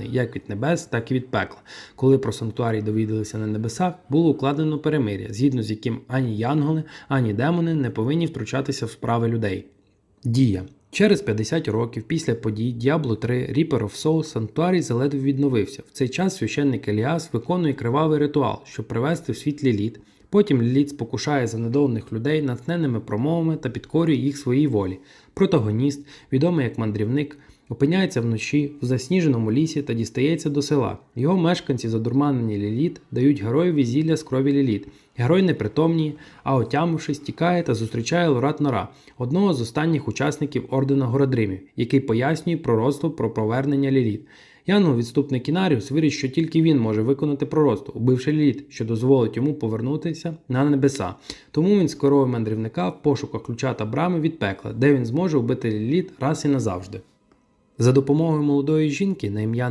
як від небес, так і від пекла. Коли про санктуарій довідалися на небесах, було укладено перемир'я, згідно з яким ані янголи, ані демони не повинні втручатися в справи людей. Дія. Через 50 років після подій Diablo 3 Reaper of Souls Санктуарій заледве відновився. В цей час священник Еліас виконує кривавий ритуал, щоб привести в світ Ліліт. Потім Ліліт спокушає занедовлених людей натхненними промовами та підкорює їх своїй волі. Протагоніст, відомий як мандрівник, опиняється вночі в засніженому лісі та дістається до села. Його мешканці, задурманені Ліліт, дають героєві зілля з крові Ліліт. Герой непритомніє, а отямившись, тікає та зустрічає Лорат Нора, одного з останніх учасників ордена Городримів, який пояснює пророцтво про повернення Ліліт. Янгол відступник Кінаріус вирішить, що тільки він може виконати пророцтво, убивши лід, що дозволить йому повернутися на небеса. Тому він скоровує мандрівника в пошуках ключа та брами від пекла, де він зможе вбити лід раз і назавжди. За допомогою молодої жінки на ім'я